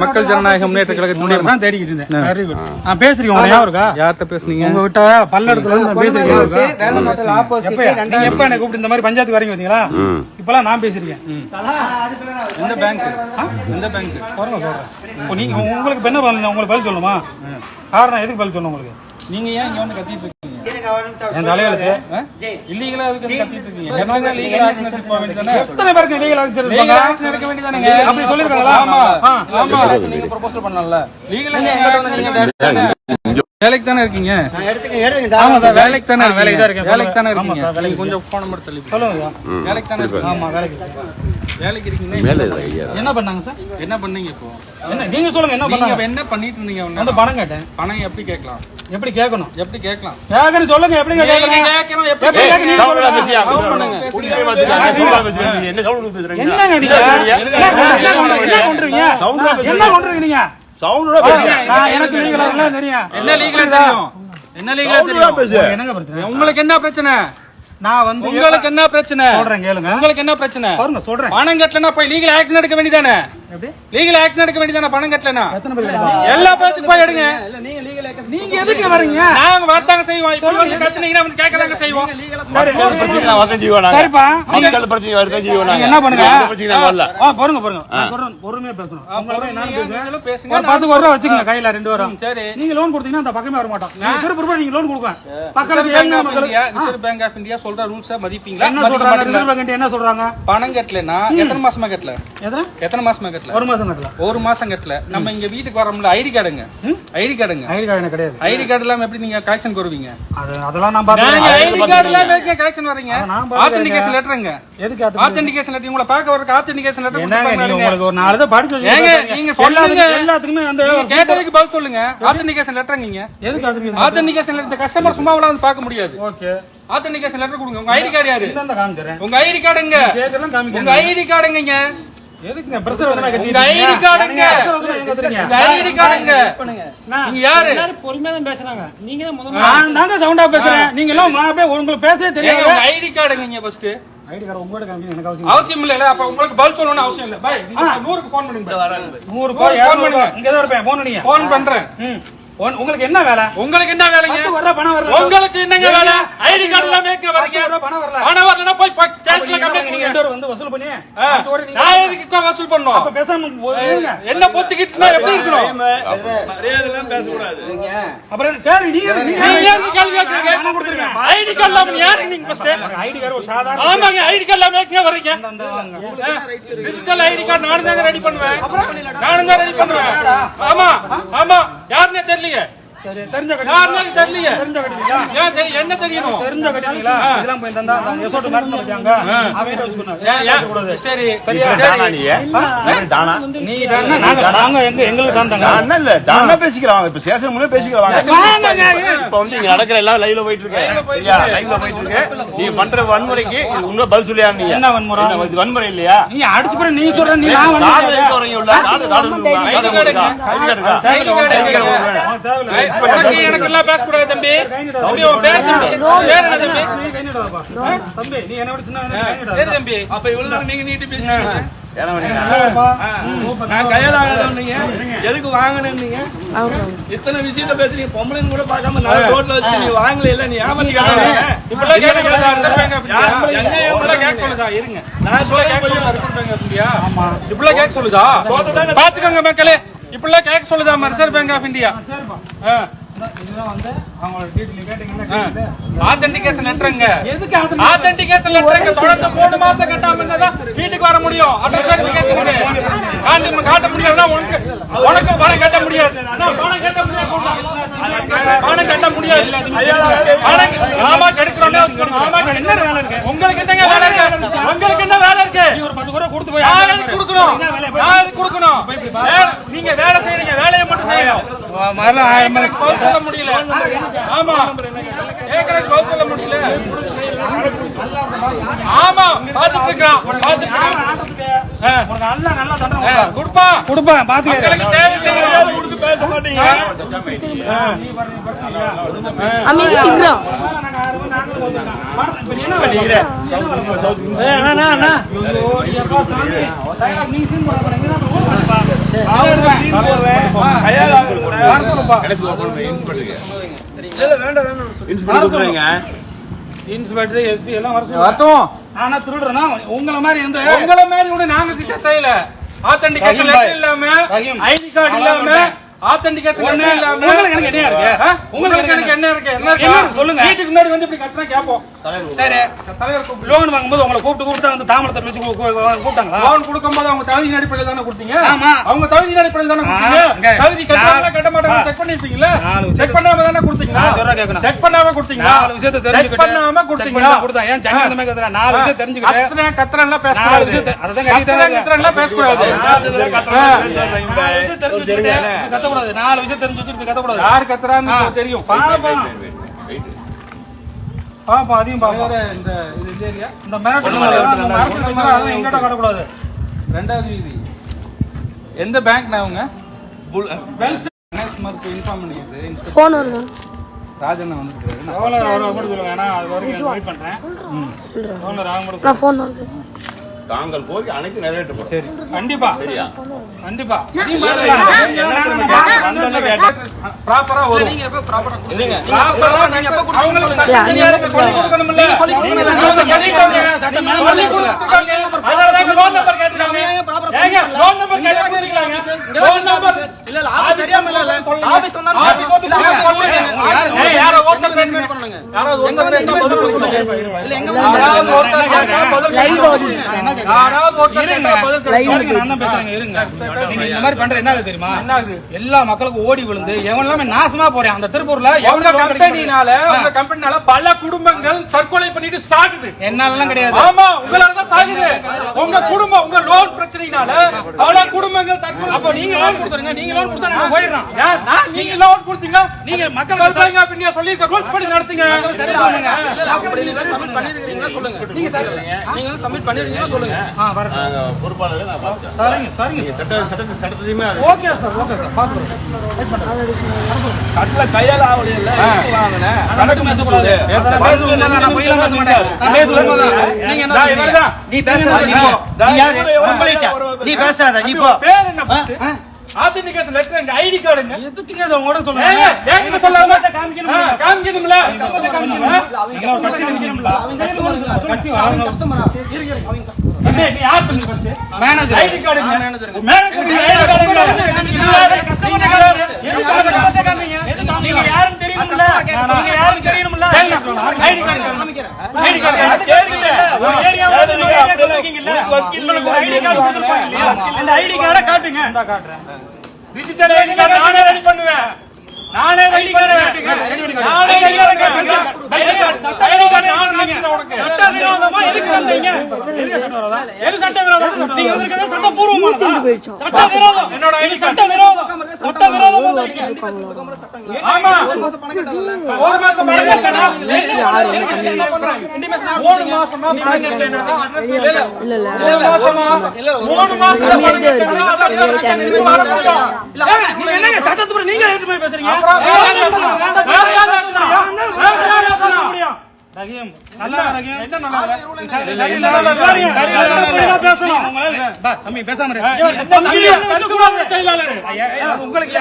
மக்கள் ஜனநாயக முன்னேற்ற கழகத்தினுடைய தான் தேடிக்கிட்டு இருந்தேன். வெரி குட் நான் பேசுறீங்க உங்க ஞாபகம் இருக்கா யார்கிட்ட பேசுனீங்க? உங்ககிட்ட பல்லடத்துல இருந்து நான் எப்ப நீங்க எப்ப என்ன கூப்பிட்டு இந்த மாதிரி பஞ்சாயத்து வரீங்க பாத்தீங்களா இப்பெல்லாம் நான் பேசிருக்கேன் எந்த பேங்க் எந்த பேங்க் சொல்றேன் இப்போ நீங்க உங்களுக்கு என்ன பண்ணணும்? உங்களுக்கு பதில் சொல்லணுமா? காரணம் எதுக்கு பதில் சொல்லணும் உங்களுக்கு? நீங்க ஏன் இங்க வந்து கத்திட்டு இருக்கீங்க? என் இல்லீகலா கத்திட்டு இருக்கீங்க? என்ன லீகல் ஆக்ஷன் எடுத்து போக வேண்டியதானே எத்தனை பேருக்கு லீகல் ஆஃபீஸர் லீகல் இருப்பாங்க ஆக்ஷன் எடுக்க வேண்டியதானே அப்படி சொல்லிருக்காங்களா ஆமா ஆ, ஆமா. நீங்க ப்ரொபோசல் பண்ணலாம்ல லீகலா நீங்க வேலைக்கு தானே இருக்கீங்க? ஆமா சார் வேலைக்கு தானே வேலைக்கு தான் இருக்கேன். வேலைக்கு தானே இருக்கீங்க. நீங்க கொஞ்சம் போன தள்ளி. சொல்லுங்க வேலைக்கு தானே இருக்கீங்க? ஆமா வேலைக்கு வேலைக்கு இருக்கீங்க. என்ன பண்ணாங்க சார்? என்ன பண்ணீங்க இப்போ? என்ன நீங்க சொல்லுங்க என்ன நீங்க பண்ணாங்க? என்ன பண்ணிட்டு இருந்தீங்க வந்து பணம் கேட்டேன். பணம் எப்படி கேட்கலாம்? எப்படி கேட்கணும்? எப்படி கேட்கலாம்? கேட்கணும் சொல்லுங்க எப்படி கேட்கணும்? எப்படி கேட்கணும்? என்ன சவுண்ட் பேசுறீங்க? என்னங்க நீங்க? என்ன என்ன கொண்டுறீங்க சவுண்டா பேசுறீங்க. என்ன கொண்டுறீங்க நீங்க? சவுண்டோட பேசுறீங்க நான் எனக்கு லீகல் எல்லாம் தெரியும். என்ன லீகலா தெரியும்? என்ன லீகலா தெரியும்? என்னங்க பிரச்சனை? உங்களுக்கு என்ன பிரச்சனை? நான் வந்து உங்களுக்கு என்ன பிரச்சனை? சொல்றேன் கேளுங்க. உங்களுக்கு என்ன பிரச்சனை? பாருங்க சொல்றேன். பணம் கட்டலனா போய் லீகல் ஆக்ஷன் எடுக்க வேண்டியதானே லீகல் ஆக்ஷன் எடுக்க வேண்டியதானே? பணம் கட்டலனா? எல்லா போய் எடுங்க. நீங்க எதுக்கு வரீங்க? நாங்க வரத்தாங்க செய்வோம். கத்துனீங்கன்னா வந்து கேட்கறாங்க. சரிப்பா. என்ன பண்ணுங்க? பொறுமையா பேசணும். பேசுங்க. பத்து ரூபா வச்சுக்கங்க கையில ரெண்டு வாரம் சரி. நீங்க லோன் கொடுத்தீங்கன்னா அந்த பக்கமே வர மாட்டோம். நீங்க லோன் கொடுங்க பக்கத்துல Reserve Bank of India Reserve Bank of India சொல்ற ரூல்ஸ் மதிப்பீங்களா? என்ன சொல்றாங்க? மாட்டீங்களா? ரிசர்வ் பேங்க் என்ன சொல்றாங்க? பணம் கட்டலனா எத்தனை மாசமா கட்டல? எத்தனை? எத்தனை மாசமா கட்டல. ஒரு மாசம் கட்டல. ஒரு மாசம் கட்டல. நம்ம இங்க வீட்டுக்கு வரோம்ல ஐடி கார்டுங்க. ஐடி கார்டுங்க. ஐடி கார்டு கிடையாது. ஐடி கார்டு இல்லாம எப்படி நீங்க கலெக்ஷன் வருவீங்க அது அதெல்லாம் நான் நாங்க பாத்துக்கிறேன் ஐடி கார்டு இல்லாம எதுக்கு கலெக்ஷன் பாத்துக்கிறேங்க. ஆத்தென்டிகேஷன் லெட்டருங்க எதுக்கு ஆத்தென்டிகேஷன் லெட்டர் உங்களை பார்க்க வரக்கு ஆத்தென்டிகேஷன் லெட்டர் உங்களுக்கு ஒரு நாலு தான் படிச்சு வச்சிருக்கீங்க. நீங்க சொல்லுங்க. எல்லாத்துக்கும்- நீங்க கேட்டதுக்கு பதில் சொல்லுங்க. ஆத்தென்டிகேஷன் லெட்டர் நீங்க எதுக்கு ஆத்தென்டிகேஷன் லெட்டர் கஸ்டமர் சும்மா வந்து பார்க்க முடியாது. ஓகே. ஆத்தென்டிகேஷன் லெட்டர் கொடுங்க. உங்க ஐடி கார்டு யாரு? உங்க ஐடி கார்டுங்க. உங்க ஐடி கார்டுங்க எதுக்குங்க? பிரஷர் வந்து நான் உங்க கத்திட்டு ஐடி? கார்டுங்க. ஐடி கார்டுங்க. நீங்க யாரு? பொறுமையா தான் பேசுறாங்க. நீங்க தான் முதல்ல நான் தாங்க சவுண்டா பேசுறேன். நீங்க எல்லாம் அப்படியே உங்களுக்கு பேசவே தெரியாது. ஐடி கார்டுங்க ஃபர்ஸ்ட் ஐடி கார்டு உங்களோட காமிக்க எனக்கு அவசியம் அவசியம் இல்ல அப்ப உங்களுக்கு பதில் சொல்லணும்னு அவசியம் இல்ல. பாய் நீங்க நூறுக்கு போன் பண்ணுங்க. நூறு ரூபாய் phone இரநூறு பண்ணுங்க. இங்க தான் இருப்பேன். போன் பண்ணீங்க போன் பண்றேன். உங்களுக்கு என்ன வேலை? உங்களுக்கு என்ன வேலைங்க? வர்ற பணம் வரல உங்களுக்கு என்னங்க வேலை? ஐடி கார்டு இல்லாம எங்க வரீங்க. பணம் வரல. பணம் வரலன்னா போய் ஸ்டேஷன்ல நீங்க கம்ப்ளைண்ட் நீங்க ரெண்டு வந்து வசூல் பண்ணி நீங்க நான் எதுக்கு இப்ப வசூல் அப்ப பண்ணோம் பேசாம போய் இருங்க. என்ன பொத்துக்கிட்டு இருந்தா எப்படி இருக்கணும்? நீங்க அப்புறம் கேளு நீங்க நீங்க நீங்க ஏன் கேள்வி கேக்குறீங்க ஐடி கார்டு யாரு நீங்க ஃபர்ஸ்ட் ஐடி கார்டு ஒரு சாதாரண ஆமாங்க ஐடி கார்டு இல்லாம எங்க வரீங்க டிஜிட்டல் ஐடி கார்டு நானும் தாங்க ரெடி பண்ணுவேன். நானும் தான் ரெடி பண்ணுவேன். ஆமா ஆமா. யாருன்னே தெரியலையே சரி, தெரிஞ்ச யாருன்னே தெரியலையே. தெரிஞ்ச என்ன தெரியணும்? தெரிஞ்ச கட்டிங்களா இதெல்லாம் போய் தந்தா எசோட்டு காட்டு வச்சாங்க அவன் வச்சுக்கணும் ஏன், ஏன்? கூடாது சரி சரியா? டானா நீ? நீ? டானா? நீ தானே, நாங்க நாங்க எங்க எங்களுக்கு தான் தாங்க. டானா இல்ல, டானா பேசிக்கலாம். வாங்க. இப்ப சேஷன் முன்னே பேசிக்கலாம். வாங்க. வாங்கங்க. இப்ப வந்து இங்க நடக்கிற எல்லாம் லைவ்ல போயிட்டு இருக்கு. சரியா? லைவ்ல போயிட்டு இருக்கு. நீங்க பண்ற வன்முறைக்கு உண்மை பதில் சொல்லியா? என்ன வன்முறை? வன்முறை இல்லையா? நீ அடிச்சு போற நீ சொல்ற நீ நான் வரீங்க உள்ள? நாடு- நாடு? உனக்கு எனக்கு எல்லாம் பேசக்கூடாது தம்பி. தம்பி உன் பேர் தம்பி. பேர் என்ன தம்பி? நீ கை நீட்டாதப்பா. தம்பி நீ என்ன விட. பேர் தம்பி. அப்ப இவ்வளவு நீங்க நீட்டி பேசுனீங்க? எதுக்கு வாங்கினீங்க இத்தனை விஷயத்த பேசுறீங்க பொம்பளைன்னு கூட பார்க்காம நான் ரோட்ல வச்சு நீ வாங்கல இல்ல நீ ஏமாத்தி இப்பெல்லாம் கேட்க சொல்லுதா? பாத்துக்கோங்க மக்களே. இப்பெல்லாம் கேட்க சொல்லுதா Reserve Bank of India authentication லெட்டருங்க authentication லெட்டருங்க தொடர்ந்து மூணு மாசம் கட்டாம இருந்தா வீட்டுக்கு வர முடியும். அட்ரஸ் வெரிஃபிகேஷனுக்கு காட்ட காட்ட முடியாதுன்னா உனக்கு உனக்கு பணம் கட்ட முடியாது. நான் பணம் கட்ட முடியாது. சொல்றேன். பணம் கட்ட முடியாது. பணம் ஆமா வச்சுக்கணும். ஆமா என்ன வேலை இருக்கு? உங்களுக்கு என்னங்க வேலை இருக்கு? உங்களுக்கு என்ன வேலை இருக்கு? நீ ஒரு பத்து ரூபா கொடுத்து போய் நான் எதுக்கு கொடுக்கணும்? நான் எதுக்கு கொடுக்கணும்? வேலை- நீங்க வேலை செய்யறீங்க வேலையை மட்டும் செய்யணும் ஆயிரம் பதில் சொல்ல முடியல ஆமா கேக்குறதுக்கு பதில் சொல்ல முடியல ஆமா பாத்துட்டு இருக்கான் பாத்துட்டு இருக்கான் கொடுப்பா. கொடுப்பான் கொடுப்பேன் பாத்துக்க மக்களுக்கு சேவை கொடுத்து பேச மாட்டீங்க அமைதி என்ன வேலை? அண்ணா அண்ணா ஐயோ, நீ அப்பா சாமி. நீ சீன் போட போறீங்க, இன்ஸ்பெக்டர் இன்ஸ்பெக்டர் எஸ்பி எல்லாம். வரட்டும். ஆனா திருடுறனா உங்களை மாதிரி எந்த உங்களை மாதிரி கூட நாங்க செய்யல. ஆத்தென்டிகேஷன். இல்லாம. ஐடி கார்டு இல்லாம ஆத்தென்டிகேஷன் ஒண்ணு, லெட்டர் இல்லாம உங்களுக்கு எனக்கு என்ன இருக்கு? ஆ? உங்களுக்கு உங்களுக்கு எனக்கு என்ன இருக்கு என்ன என்ன இருக்கு இருக்கு? சொல்லுங்க. வீட்டுக்கு முன்னாடி வந்து இப்படி கட்டினா கேப்போம் சரி தலைவர் கூப்பிட்டு லோன் வாங்கும்போது உங்களை கூப்பிட்டு கூப்பிட்டு வந்து தாமரத்தை வச்சு கூ- கூ- கூப்பிட்டாங்களா லோன் கொடுக்கும்போது அவங்க அடிப்படையில் தானே கொடுத்தீங்க ஆமா. அவங்க அடிப்படையில் தானே கொடுத்தீங்க. தகுதி கட்ட மாட்டாங்க. செக் பண்ணிருப்பீங்களா செக் பண்ணாம தானே கொடுத்தீங்களா. செக் பண்ணாம கொடுத்தீங்களா நாலு விஷயத்தை தெரிஞ்சுக்கிட்டு பண்ணாம கொடுத்தீங்களா கொடுத்தேன். ஏன் சென்னை அந்த மாதிரி? நாலு விஷயம் தெரிஞ்சுக்கிட்டு நாலு கத்தக்கூடாது. நாலு விஷயம் தெரிஞ்சு வச்சுட்டு கத்தக்கூடாது. யார் கத்துறான்னு தெரியும். பாப்போம் பாப்போம் அதையும் பாப்போம் இந்த இது ஏரியா இந்த மிரட்டல் அந்த மிரட்டல் இருக்கிற அதை எங்கிட்ட காட்டக்கூடாது. ரெண்டாவது வீதி எந்த பேங்க் அவங்க புல்- வெல்ஸ் மருக்கு இன்ஃபார்ம் பண்ணிங்க சார் இன்ஸ்பெக்டர் ஃபோன் வருது. ராஜன் வந்துருக்காரு எவ்வளோ எவ்வளோ கூட சொல்லுங்க ஏன்னா அது வரைக்கும் வெயிட் பண்ணுறேன் எவ்வளோ ராகம் கூட நான் ஃபோன் வருது. தாங்கள் கோரிக்கை அனைத்து நிறைவேற்றப்படும். சரி. கண்டிப்பா. சரியா? கண்டிப்பா. ப்ராப்பரா வரும் இருங்க. ப்ராப்பரா நீங்க சொல்லி நீங்க சொல்லி. சட்டம் நீங்க சொல்லி கொடுத்துருக்காங்க. அதனால தான் loan number கேட்டிருக்காங்க. ஏங்க, loan number கேட்டா கொடுத்துருக்காங்க. loan number- ஆபீஸ் சொல்லுங்க. ஆபீஸ் வந்து சொல்லுங்க. ஏய், யாரோ ஒருத்தர் பேசுங்க. யாராவது ஒருத்தர் பேசுனா பதில் சொல்லுங்க. யாராவது ஒருத்தர் கேட்டா பதில் சொல்லுங்க. யாராவது ஒருத்தர் கேட்டா பதில் இருங்க, சொல்லுங்க. நான் தான் பேசுறேன் இருங்க நீங்க இந்த மாதிரி பண்ற என்ன ஆகுது தெரியுமா என்ன ஆகுது? எல்லா மக்களுக்கும் ஓடி விழுந்து எவன் எல்லாமே நாசமா போறேன். அந்த திருப்பூர்ல? கம்பெனினால உங்க கம்பெனினால பல குடும்பங்கள் தற்கொலை பண்ணிட்டு சாகுது. என்னாலலாம் கிடையாது. ஆமா உங்களால தான் சாகுது. உங்க குடும்பம் உங்க லோன் பிரச்சனைனால பல குடும்பங்கள் தற்கொலை அப்போ நீங்க லோன் கொடுத்துருங்க நீங்க லோன் கொடுத்தா நாங்க போயிடுறோம். நான் நீங்க லோன் கொடுத்தீங்க நீங்க மக்கள் சொல்றாங்க அப்படின்னு சொல்லிருக்க ரூல்ஸ் படி நடத்துங்க. சரி சொல்லுங்க. ஆ வர நாங்க பொறுப்பாளர்கள் நான் பார்த்துட்டேன் சரிங்க சரிங்க. நீங்க சட்ட சட்ட சட்டத்தையுமே ஓகே சார் ஓகே சார் பாத்துக்கிறோம் கட்டுல கையால எதுக்கு வாங்கின? கணக்கு நான் பேச மாட்டேன். நான் உண்மைதான். நீங்க என்ன நான். நீ பேசாத நீ போ. நீ யாரு நீ பேசாத நீ போ பேர் என்ன first? authentication letter and ID card ங்க. எதுக்குங்க இதை உங்களோட சொல்லுங்க? ஏங்க, ஏங்க சொல்லாம காமிக்கணும் ஆ, காமிக்கணும்ல நீங்க ஒரு கட்சி நினைக்கணும்ல. கட்சி வாங்க. அண்ணே, நீ யார் சொல்லுங்க first? மேனேஜர் ID card ங்க. Manager ங்க, ID card ங்க. இல்லாத customer care. எதுக்கு customer care காமிங்க? நீங்க யாருன்னு தெரியணும்ல? நீங்க யாருன்னு தெரியணும்ல? ID card காமிக்கிறேன். ஐடி கார்டு வக்கீல் அந்த ஐடி கார்டை காட்டுங்க. நானே ready பண்ணுவேன். நானே பண்ணுவேன். நானே card, சட்ட. சட்டவிரோதமா எதுக்கு வந்தீங்க? எது சட்டவிரோதம்? நீங்க வந்திருக்கிறது சட்டபூர்வமானதா? சட்டவிரோதம். என்னோட ID இது சட்டவிரோதம். சட்டவிரோதம் வந்திருக்கீங்க. ஆமா. ஒரு மாசம் பணம் கட்டணும். என்ன பண்றாங்க? மூணு மாசமா பணம் address இல்ல. இல்ல. இல்ல மூணு மாசமா? மூணு மாசமா பணம் முடியும். ஏங்க, நீங்க என்னங்க சட்டத்துக்கு நீங்க எடுத்து போய் பேசுறீங்க வேண்டாம் ரஹீம், நல்லா ரஹீம். என்ன நல்லா சரி, பேசணும். பா, தம்பி, பேசாம இரு. தம்பி, கஸ்டமர் செயலாளர். உங்களுக்கு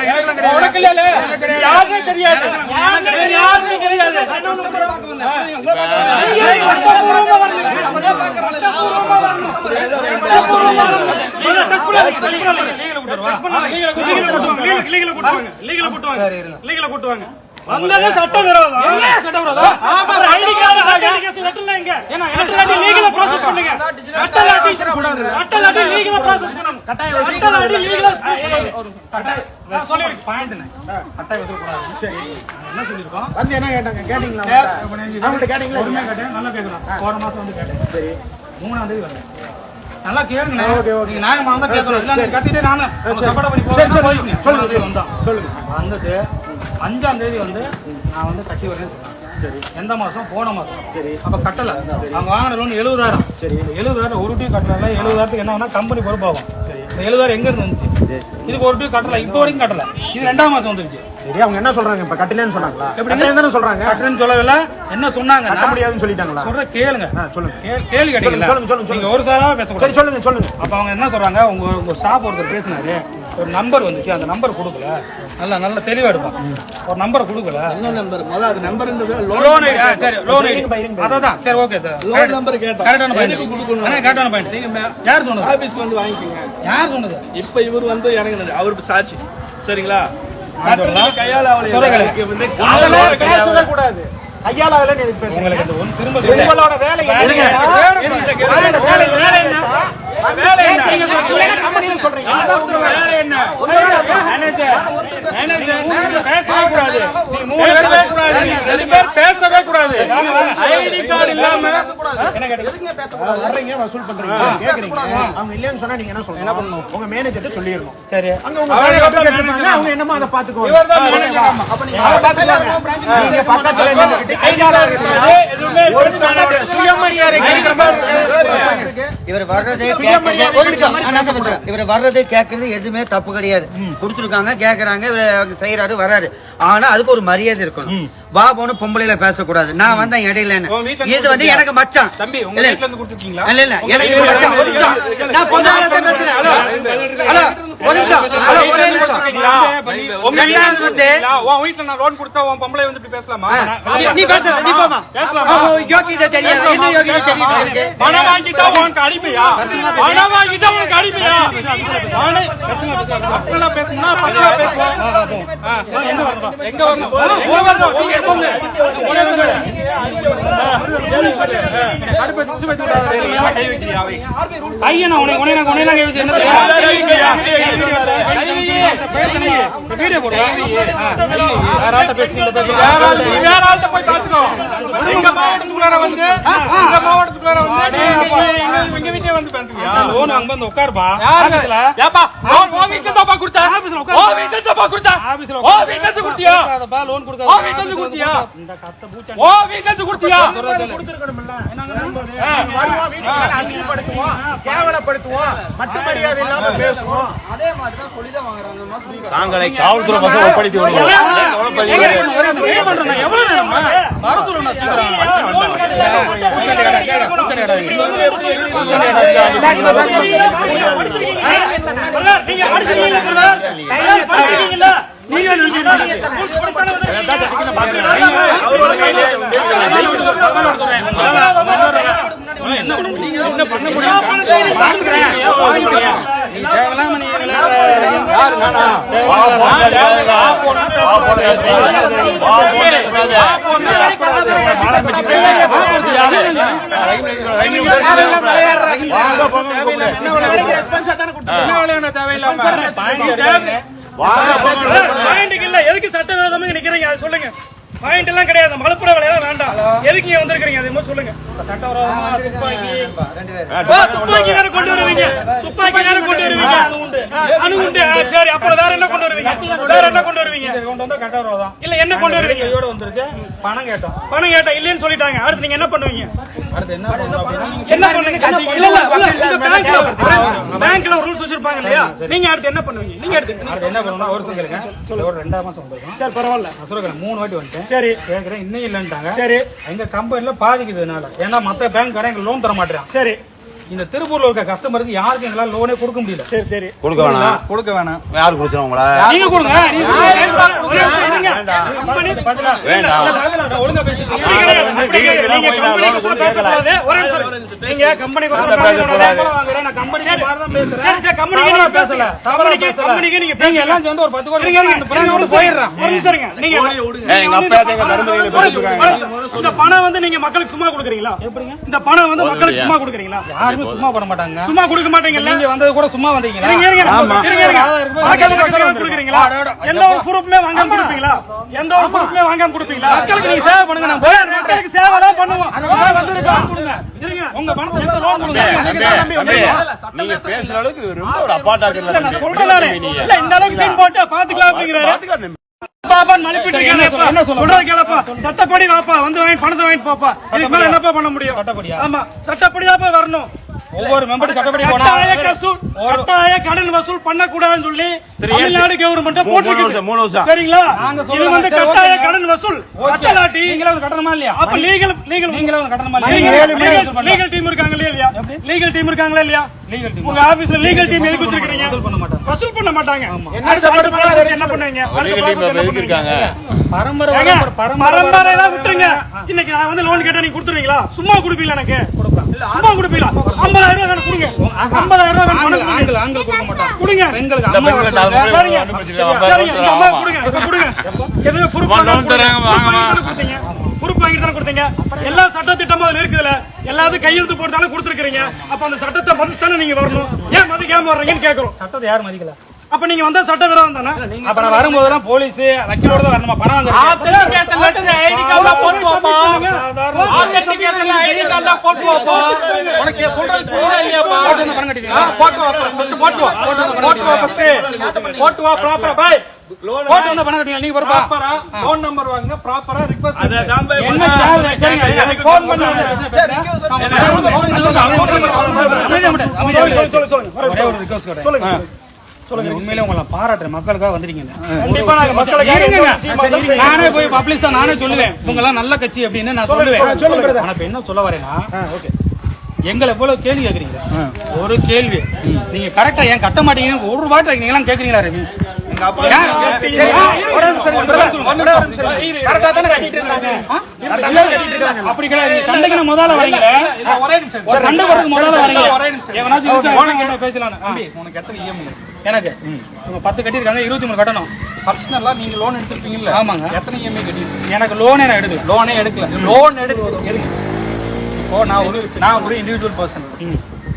உனக்கு இல்லைல்ல? யாருன்னே தெரியாது. யாருன்னே தெரியாது. வந்தது சட்டவிரோதம். ஆமா, ஐடி கார்டு, authentication letterல எங்க? லெட்டர் லீகலா ப்ராசஸ் பண்ணுங்க. கட்டலாட்டி கட்டலாட்டி லீகலா ப்ராசஸ் பண்ணணும். கட்டலாட்டி லீகலா நான் சொல்லிருக்கேன் பாயிண்ட் கட்டாயம் வச்சிருக்க சரி. என்ன சொல்லிருக்கோம் வந்து என்ன கேட்டாங்க? கேட்டீங்களா அவங்கள்ட்ட? கேட்டீங்களா? பொறுமையா கேட்டேன். நல்லா கேட்கலாம் போன மாசம் வந்து கேட்டேன். சரி. மூணாம் தேதி வரேன் நல்லா கேளுங்க ஓகே ஓகே. நியாயமா இருந்தா கேட்கணும் இல்ல கத்திட்டே நானு. சப்பட பண்ணி போறேன். சொல்லுங்க. சொல்லுங்க. வந்துட்டு அஞ்சாம் தேதி வந்து நான் வந்து கட்டி வரேன்னு சொன்னேன் சரி. எந்த மாசம்? போன மாசம். சரி. அப்ப கட்டல. அவங்க வாங்கின லோன் எழுபதாயிரம். சரி. எழுபதாயிரம் ஒரு டீ கட்டல எழுபதாயிரத்துக்கு என்ன கம்பெனி பொறுப்பாகும். சரி. இந்த எழுபதாயிரம் எங்க இருந்து வந்துச்சு? இதுக்கு ஒரு டீ கட்டல. இப்போ வரைக்கும் கட்டல. இது ரெண்டாம் மாசம் வந்துருச்சு. சரி அவங்க என்ன சொல்றாங்க? இப்ப கட்டலன்னு சொன்னாங்களா? கட்டலன்னு தானே சொல்றாங்க. கட்டுறேன்னு சொல்லவில்ல. என்ன சொன்னாங்க கட்ட முடியாதுன்னு சொல்லிட்டாங்களா? சொல்ற கேளுங்க. சொல்லுங்க. கேள்வி கேட்டீங்களா? சொல்லுங்க, சொல்லுங்க. நீங்க ஒரு சாரா சரி பேசக்கூடாது சொல்லுங்க சொல்லுங்க. அப்ப அவங்க என்ன சொல்றாங்க? உங்க உங்க ஸ்டாஃப் ஒருத்தர் பேசினாரு. ஒரு நம்பர் வந்துச்சு அந்த நம்பர் கொடுக்கல. நல்லா நல்ல தெளிவா எடுப்போம் ஒரு நம்பரை கொடுக்கல. என்ன நம்பர் முதல்ல அது நம்பர்ன்றது லோன் லோன் சரி லோன் அதான் சரி ஓகே லோன் நம்பர் கேட்டோம். கரெக்டான பாயிண்ட் கொடுக்கணும்? கரெக்டான பாயிண்ட் நீங்க யார் சொன்னது? ஆபீஸ்க்கு வந்து வாங்கிக்கோங்க. யார் சொன்னது? இப்ப இவர் வந்து இறங்குனது அவருக்கு சாட்சி. சரிங்களா? கையால அவளை கூடாது. ஐயால வேலை எதுக்கு பேசுறீங்க உங்களுக்கு இந்த ஒன்று திரும்ப. உங்களோட வேலை. என்ன? என்ன? என்ன? என்ன? என்ன? பேசவே கூடாது. நீங்க மூணு பேர் பேசக்கூடாது. ரெண்டு பேர் பேசவே கூடாது. ஐடி கார்டு இல்லாம என்ன? கேட்டீங்க? வர்றீங்க வசூல் பண்றீங்க. கேக்குறீங்க. அவங்க இல்லைன்னு சொன்னா நீங்க என்ன சொல்லணும் உங்க மேனேஜர்ட்ட சொல்லிடணும். சரி. அங்க உங்க அவங்க என்னமோ அதை பாத்துக்குவாங்க மேனேஜர். அதை நீங்க பக்கத்துல கையால சுயமரியாதை கிடைக்கிற மாதிரி இவர் வர்றதே இவர் வர்றதே கேட்கறது எதுவுமே தப்பு கிடையாது. கொடுத்துருக்காங்க கேக்குறாங்க இவர் செய்யறாரு வராரு ஆனா அதுக்கு ஒரு மரியாதை இருக்கணும். வா போன பொம்பளையில பேசக்கூடாது. நான் வந்தேன் இடையில உன் வீட்ல இது வந்து எனக்கு மச்சான். தம்பி உங்க வீட்ல இருந்து கொடுத்துருக்கீங்களா? இல்ல இல்ல. எனக்கு மச்சான். நான் பேசுறேன். ஹலோ. ஹலோ. ஒரு நிமிஷம். ஹலோ ஒரே நிமிஷம். உங்க ரெண்டாவது வந்து உன் வீட்ல நான் லோன் கொடுத்தா உன் பொம்பளை வந்து இப்படி பேசலாமா? நீ- நீ பேச நீ போமா பேசலாமா? ஆமா, யோகிதை தெரியாது என்ன யோகிதை தெரியுது இருக்கு பணம் வாங்கிட்டா உனக்கு அடிமையா? பணம் வாங்கிட்டா உனக்கு அடிமையா? நானே எங்க வரணும் எங்க வரணும் எங்க வரணும் நீங்க சொல்லு ஒரே சொல்லு கையை நான் உன்னை- உன்னை நான் உன்னை நான் கை வச்சு என்ன. வீடியோ போடு. ஆ, கை வை. வேற ஆள்கிட்ட பேசுறீங்க, பேசுறீங்க. வேற ஆள்கிட்ட- நீ வேற ஆள்கிட்ட போய் பார்த்துக்கோ. எங்க மாவட்டத்துக்குள்ளார வந்து எங்க மாவட்டத்துக்குள்ளார வந்து நீ எங்க- எங்க- எங்க வீட்லயே வந்து பேசுறியா? லோன் வாங்க வந்து உட்காருப்பா. கொடுத்தியா? வருவோம் வீட்டுக்கு அசிங்கப்படுத்துவோம் கேவலப்படுத்துவோம் மட்டு மரியாதை இல்லாம பேசுவோம் தாங்களை காவல்துறை பசங்க ஒப்படைத்து விடுவோம் ஏன் பண்றேன் நான்? எவ்வளவு நேரமா? வர சொல்லு நான் சீக்கிரம். கூச்சல் கடை, கேளு, கூச்சல் கடை. பிரதர், நீங்க என்ன பண்ண முடியும்? தேவையில்லாம பாயிண்ட்டுக்கு இல்ல. எதுக்கு சட்டவிரோதமா நிக்கிறீங்க? அது சொல்லுங்க. பாயிண்ட் எல்லாம் கிடையாது. மலப்புற வேலையெல்லாம் வேண்டாம். எதுக்கு இங்க வந்திருக்கீங்க அது மாதிரி சொல்லுங்க. துப்பாக்கி? வேற கொண்டு வருவீங்க. துப்பாக்கி வேற கொண்டு வருவீங்க. அணு உண்டு. சரி. அப்புறம் வேற என்ன கொண்டு வருவீங்க? வேற என்ன கொண்டு வருவீங்க? கொண்டு வந்தா கட்ட வருவா இல்ல என்ன கொண்டு வருவீங்க? கையோட வந்திருக்கு பணம் கேட்டோம். பணம் கேட்டா இல்லைன்னு சொல்லிட்டாங்க. அடுத்து நீங்க என்ன பண்ணுவீங்க? அடுத்து என்ன என்ன பண்ணுவீங்க? இல்ல இல்ல இல்ல உங்க பேங்க்ல பேங்க்ல ரூல்ஸ் வச்சிருப்பாங்க இல்லையா? நீங்க அடுத்து என்ன பண்ணுவீங்க? நீங்க அடுத்து அடுத்து என்ன பண்ணணும் ஒரு வருஷம் கேளுங்க ஒரு ரெண்டாம் மாசம் வந்திருக்கும் சரி பரவாயில்ல. நான் மூணு வாட்டி வந்துட்டேன். சரி. கேக்குறேன் இன்னும் இல்லைன்ட்டாங்க. சரி. எங்க கம்பெனில பாதிக்குது இதனால. ஏன்னா மத்த பேங்க் எங்களுக்கு லோன் தர மாட்டேன் சரி. இந்த திருப்பூர்ல இருக்க கஸ்டமருக்கு யாருக்கும் எங்களால லோனே கொடுக்க முடியல. சரி சரி. கொடுக்க வேணாம். கொடுக்க வேணாம். யார் குடிச்சோம் உங்கள? நீங்க கொடுங்க. நீங்க. கம்பெனி பேசல. கம்பெனிக்கு- நீங்க. எல்லாம் சேர்ந்து ஒரு பத்து கோடி போயிடுறேன். நீங்க பணம் வந்து நீங்க மக்களுக்கு சும்மா கொடுக்குறீங்களா? இந்த பணம் வந்து மக்களுக்கு சும்மா கொடுக்குறீங்களா? யாருமே சும்மா பண்ண மாட்டாங்க. சும்மா கொடுக்க மாட்டீங்கல்ல? நீங்க வந்தது கூட சும்மா வந்தீங்களா? இருங்க, இருங்க. ஆமா. இருங்க, இருங்க. கொடுக்குறீங்களா? எந்த ஒரு பொறுப்புமே வாங்காம கொடுப்பீங்களா? எந்த ஒரு பொறுப்புமே வாங்காம கொடுப்பீங்களா? மக்களுக்கு நீங்க சேவை பண்ணுங்க நான் போறேன். மக்களுக்கு சேவை தான் பண்ணுவோம். கொடுங்க. இருங்க. உங்க பணத்தை எடுத்து லோன் கொடுங்க. நீங்க பேசுற அளவுக்கு ரொம்ப ஒரு அப்பாட்டா இல்ல, நான் சொல்றேன். இல்ல, இந்த அளவுக்கு சீன் போட்டு பாத்துக்கலாம் அப்படிங்கிறாரு. சொல்ல- என்ன சொல்ல- சொல்றதை கேளப்பா. சட்டப்படி வாப்பா. வந்து வாங்கி பணத்தை வாங்கிட்டு போப்பா. இதுக்கு மேல என்னப்பா பண்ண முடியும்? ஆமா. சட்டப்படியாப்பா வரணும். ஒவ்வொரு மெம்பர் சட்டப்படி கட்டாய கசூல் கட்டாய கடன் வசூல் பண்ணக்கூடாதுன்னு சொல்லி தமிழ்நாடு கவர்மெண்ட் மூணு வருஷம், மூணு போட்டு வருஷம். சரிங்களா இது வந்து கட்டாய. கடன் வசூல். கட்டலாட்டி. நீங்களே வந்து கட்டணுமா இல்லையா? அப்ப லீகல் லீகல் நீங்களே வந்து கட்டணுமா இல்லையா? லீகல் டீம் இருக்காங்களா இல்லையா? லீகல் டீம் இருக்காங்களா இல்லையா? உங்க ஆபீஸ்ல லீகல் டீம் எதுக்கு வச்சிருக்கீங்க வசூல் பண்ண மாட்டாங்க வசூல் பண்ண மாட்டாங்க. என்ன பண்ணுவீங்க? பரம்பரை ஏங்க, பரம்பரை பரம்பரை பரம்பரை எல்லாம் விட்டுருங்க. இன்னைக்கு நான் வந்து லோன் கேட்டா நீங்க கொடுத்துருவீங்களா? சும்மா கொடுப்பீங்களா எனக்கு? சும்மா கொடுப்பீங்களா ஐம்பதாயிரம் ரூபாய் வேணும் கொடுங்க ஐம்பதாயிரம் ரூபாய் பணம் ஆண்கள் ஆண்கள் கொடுக்க மாட்டாங்க கொடுங்க பெண்களுக்கு அம்மா சரிங்க. சரிங்க, இந்த அம்மா. கொடுங்க, கொடுங்க. எதுவும் தானே கொடுத்தீங்க. வாங்கி தானே கொடுத்தீங்க. எல்லா சட்ட திட்டமும் அதுல இருக்குதுல்ல. எல்லாத்துக்கும் கையெழுத்து போட்டாலும் கொடுத்திருக்கிறீங்க. அப்ப அந்த சட்டத்தை மதிச்சு தானே நீங்க வரணும். ஏன் மதிக்காம வர்றீங்கன்னு கேக்குறோம். சட்டத்தை யார் மதிக்கல அப்ப நீங்க வந்தா சட்ட விரோதம் தானே? அப்ப நான் வரும்போதெல்லாம் போலீஸ் வக்கீலோட தான் வரணுமா? பணம் வாங்க போட்டு. உனக்கு சொல்றது இல்லையாப்பா? பணம் வா, first போட்டு வா. போட்டு வா first. போட்டு வா, proper ஆ, bye. போட்டு வந்து பணம் கட்டிங்க நீங்க பொறுப்பா Proper ஆ, phone number வாங்குங்க, ஆ request அதை தான் என்ன எனக்கு சொல்லுங்க. சொல்லுங்க உண்மையிலே உங்களை பாராட்டுறேன். மக்களுக்காக வந்திருக்கீங்க நானே போய் பப்ளிஷ் தான் நானே சொல்லுவேன். இவங்க எல்லாம் நல்ல கட்சி அப்படின்னு நான் சொல்லுவேன். brother. ஆனா என்ன சொல்ல வரேன்னா எங்களை போல கேள்வி கேக்குறீங்க ஒரு கேள்வி. நீங்க கரெக்டா ஏன் கட்ட மாட்டீங்கன்னு ஒரு வாட்டி நீங்க எல்லாம் கேக்குறீங்களா ரவி? அப்படி கிடையாது. சண்டைக்கு முதல்ல சண்டை வரதுக்கு முதல்ல வரீங்க. உனக்கு பேசலாம் எத்தனை EMI? எனக்கு? உங்க பத்து கட்டியிருக்காங்க இருபத்தி மூணு கட்டணும். ஆ நீங்க loan எடுத்திருப்பீங்கல்ல? ஆமாங்க. எத்தனை EMI கட்டியிருக்கீங்க? எனக்கு லோனே நான் எடுக்கல. ஏ எடுக்கல. லோன் எடுக்க. இப்போ நான் ஒரு நான் ஒரு இண்டிவிஜுவல் பர்சன்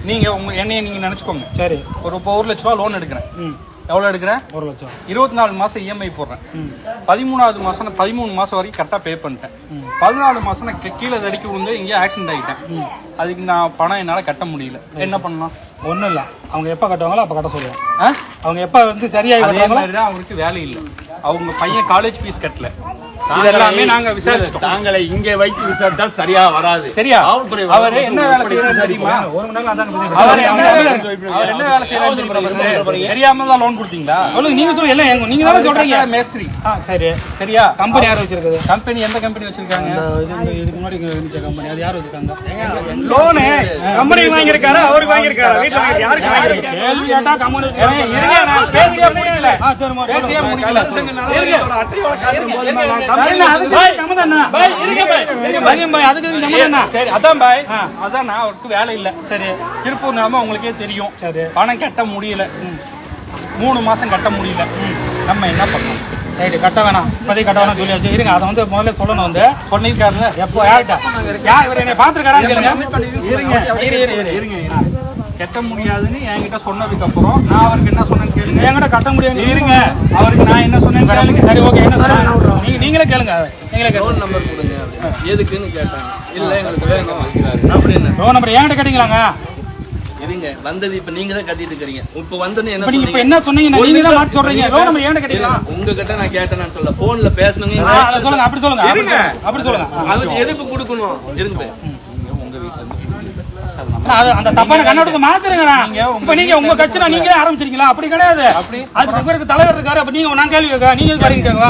நீங்க உங்க என்னைய நீங்க நினைச்சுக்கோங்க. சரி. ஒரு இப்போ ஒரு லட்ச ரூபா லோன் எடுக்கிறேன். எவ்வளவு எடுக்கிறேன் ஒரு லட்சம். இருபத்தி நாலு மாசம் இஎம்ஐ போடுறேன். பதிமூணாவது நான் பதிமூணு மாசம் வரைக்கும் கரெக்டாக பே பண்ணிட்டேன். பதினாலு மாசம் நான் கீழே தடிக்க விழுந்து இங்கேயே ஆக்சிடென்ட் ஆகிட்டேன் அதுக்கு நான் பணம் என்னால் கட்ட முடியல. என்ன பண்ணலாம்? ஒண்ணும் இல்ல. அவங்க எப்ப கட்டுவாங்களோ அப்ப கட்ட சொல்லுவேன்? அவங்க எப்ப வந்து சரியாகி அதே வர்றாங்களோ மாதிரி தான் அவருக்கு வேலை இல்லை. அவங்க பையன் காலேஜ் ஃபீஸ் கட்டல. இது எல்லாமே நாங்க விசாரிச்சிட்டோம். தாங்களை இங்கே வைத்து விசாரித்தால் சரியா வராது. சரியா? காவல்துறை அவர் என்ன வேலை செய்யறாரு தெரியுமா? ஒரு மணி நேரம் அதான் அவர் என்ன வேலை அவர் என்ன வேலை செய்யறாரு தெரியுமா? தெரியாம தான் லோன் கொடுத்தீங்களா? சொல்லுங்க நீங்க சொல்லுங்க எல்லாம் எங்க நீங்க தானே சொல்றீங்க. மேஸ்திரி. ஆ சரி. சரியா? கம்பெனி யார் வச்சிருக்குது? கம்பெனி எந்த கம்பெனி வச்சிருக்காங்க? இதுக்கு முன்னாடி கம்பெனி? அது யார் வச்சிருக்காங்க? லோனு கம்பெனி வாங்கியிருக்காரு? அவருக்கு வாங்கியிருக்காரு? வீட்டுல யாருக்கு வாங்கியிருக்காரு? கேள்வி கேட்டா கம்பெனி இருங்க, நான் பேசியே முடிக்கல. ஆ சரி மோ- பேசியே சொல்லுங்க. அதான் நான் அவருக்கு வேலை இல்ல. சரி. திருப்பூர் நிலைமை உங்களுக்கே தெரியும். சரி. பணம் கட்ட முடியல. மூணு மாசம் கட்ட முடியல. நம்ம என்ன பண்ணோம் ரைட்டு, கட்ட வேணாம். இப்போதைக்கு கட்ட வேணாம் சொல்லியாச்சு. இருங்க அதை வந்து முதல்ல சொல்லணும் வந்து. சொன்னிருக்காருல எப்போ யார்கிட்ட? யார் இவர் என்னை பார்த்துருக்காரான்னு கேளுங்க. இருங்க இருங்க. கட்ட முடியாதுன்னு என்கிட்ட சொன்னதுக்கு அப்புறம் நான் அவருக்கு என்ன சொன்னேன்னு கேளுங்க. என்கிட்ட கட்ட முடியாது இருங்க. அவருக்கு நான் என்ன சொன்னேன்னு கேளுங்க. சரி ஓகே. என்ன சொல்றேன் நீங்க நீங்களே கேளுங்க. நீங்களே கேளுங்க. லோன் நம்பர் கொடுங்க. எதுக்குன்னு கேட்டாங்க. இல்ல எங்களுக்கு வேணும் அப்படின்னு லோன் நம்பர் என்கிட்ட கேட்டீங்களாங்க? இருங்க. வந்தது இப்ப நீங்க தான் கட்டிட்டு இருக்கீங்க இப்ப வந்தோன்னு என்ன இப்ப நீங்க இப்ப? என்ன சொன்னீங்க? நீங்க தான். மாத்தி சொல்றீங்க. பேச- நம்பர் என்கிட்ட கேட்டீங்களா? இல்ல, உங்ககிட்ட நான் கேட்டேன்னு சொல்ல போன்ல பேசணுங்க அதை சொல்லுங்க. அப்படி சொல்லுங்க. இருங்க. சொல்லுங்க. அப்படி சொல்லுங்க. அதுக்கு எதுக்கு கொடுக்கணும்? இருங்க. அது அந்த தப்பான கண்ணோட்டத்தை இப்ப நீங்க உங்க கட்சியில நீங்களே ஆரம்பிச்சிருக்கீங்களா? அப்படி கிடையாது. அப்படி அதுக்கு தலைவர் இருக்காரு அப்ப நீங்க நான் கேள்வி கேட்க நீங்க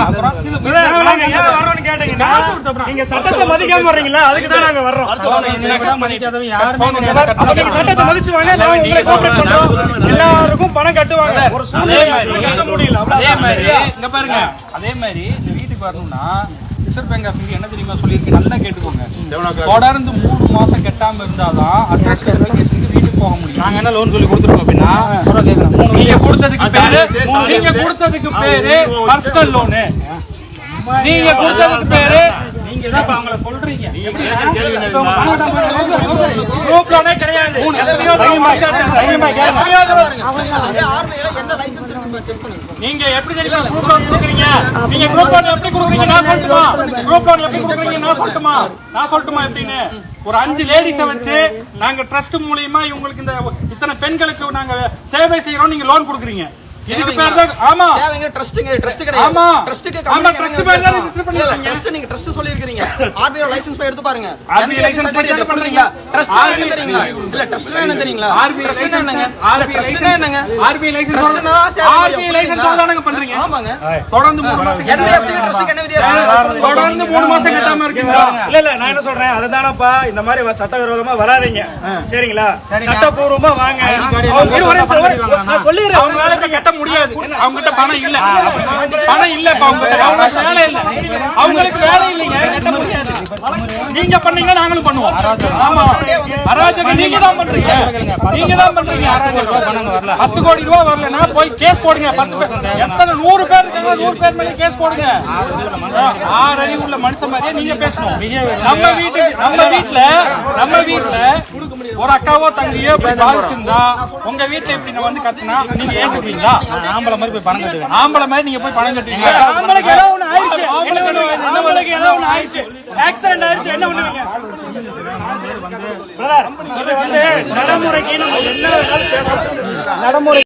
அப்புறம் இது நாங்க சட்டத்தை மதிக்காம வர்றீங்களா? அதுக்கு தான் நாங்க வர்றோம். மதிக்காதவங்க யாருமே நீங்க சட்டத்தை மதிச்சு வாங்க உங்களை கோஆபரேட் பண்றோம் எல்லாருக்கும் பணம் கட்டுவாங்க. ஒரு அதே சூழ்நிலை முடியல. அதே. மாதிரி இங்க பாருங்க. அதே மாதிரி வீட்டுக்கு வரணும்னா ரிசர்வ் பேங்க் ஆஃப் இந்தியா என்ன தெரியுமா சொல்லியிருக்கு? நல்லா கேட்டுக்கோங்க. தொடர்ந்து மூணு மாசம் கட்டாம இருந்தாதான் அட்ரஸ் வெரிஃபிகேஷனுக்கு வீட்டுக்கு போக முடியும். நாங்க என்ன லோன் சொல்லி கொடுத்துருக்கோம் அப்படின்னா நீங்க கொடுத்ததுக்கு பேரு நீங்க கொடுத்ததுக்கு பேரு பர்சனல் லோனு நீங்க கொடுத்ததுக்கு பேரு நீங்க தான் அவங்கள சொல்றீங்க கிடையாது. நீங்க எப்படி தெரியுமா குரூப் லோன் கொடுக்குறீங்க? நீங்க குரூப் லோன் எப்படி கொடுக்குறீங்க? நான் சொல்லட்டுமா? குரூப் லோன் எப்படி கொடுக்குறீங்க? நான் சொல்லட்டுமா? நான் சொல்லட்டுமா எப்படின்னு? ஒரு அஞ்சு லேடிஸை வச்சு நாங்க ட்ரஸ்ட் மூலியமா இவங்களுக்கு இந்த இத்தனை பெண்களுக்கு நாங்க சேவை செய்யறோம் நீங்க லோன் கொடுக்குறீங்க. இதுக்கு பேர் தான் ஆமா. தேவைங்க ட்ரஸ்ட்டுங்க ட்ரஸ்ட் கிடையாது. ஆமா. ட்ரஸ்ட்டுக்கு ஆமா, trust பேர் தான் register பண்ணிருக்கீங்க. ட்ரஸ்ட் நீங்க ட்ரஸ்ட் சொல்லியிருக்கீங்க ஆர்பிஐ லைசென்ஸ் போய் எடுத்து பாருங்க. RBI license படி என்ன பண்றீங்க? ட்ரஸ்ட் என்ன தெரியுங்களா? இல்ல ட்ரஸ்ட் என்ன தெரியுங்களா? ட்ரஸ்ட் license என்னங்க? Trust license. என்னங்க? RBI மையம், license புரியுதுங்களா? தானங்க பண்றீங்க? ஆமாங்க. தொடர்ந்து மூணு மாசம் NBFC க்கு ட்ரஸ்ட்டுக்கு என்ன வித்தியாசம்? தொடர்ந்து மூணு மாசம் கட்டாம இருக்கீங்களா? இல்ல இல்ல நான் என்ன சொல்றேன்? அதுதானப்பா இந்த மாதிரி சட்டவிரோதமா வராதீங்க. சரிங்களா? சட்டப்பூர்வமா வாங்க. அவங்க நான் சொல்லிடுறேன். இப்ப கட்ட முடியாது. அவங்க கிட்ட பணம் இல்ல. பணம் இல்ல இப்ப அவங்க கிட்ட அவங்களுக்கு வேலை இல்ல. அவங்களுக்கு வேலை இல்லைங்க. கட்ட நீங்க பண்ணீங்கன்னா நாங்களும் பண்ணுவோம். ஆமா. அராஜகம் நீங்க தான் பண்றீங்க. நீங்க தான் பண்றீங்க. பத்து கோடி ரூபாய் வரலன்னா போய் கேஸ் போடுங்க. பத்து பேர். எத்தனை நூறு பேர் இருக்காங்க? நூறு பேர் மேல கேஸ் போடுங்க. ஆறு அறிவு உள்ள மனுஷன் மாதிரியே நீங்க பேசணும். நம்ம வீட்டுக்கு நம்ம வீட்டுல நம்ம வீட்டுல ஒரு அக்காவோ தங்கையோ இப்படி பாதிச்சிருந்தா உங்க வீட்டுல இப்படி நான் வந்து கத்துனா நீங்க ஏத்துப்பீங்களா ஆம்பளை மாதிரி போய் பணம் கட்டுவீங்க. ஆம்பளை மாதிரி நீங்க போய் பணம் கட்டுவீங்களா ஆம்பளைக்கு ஏதோ ஒண்ணு ஆயிடுச்சு. ஆம்பளைக்கு ஏதோ ஒண்ணு ஆம்பளைக்கு ஏதோ ஒண்ணு ஆயிடுச்சு. ஆக்சிடென்ட் ஆயிடுச்சு. என்ன வந்து நடைமுறைக்கு நம்ம என்ன பேசலாம். நடைமுறை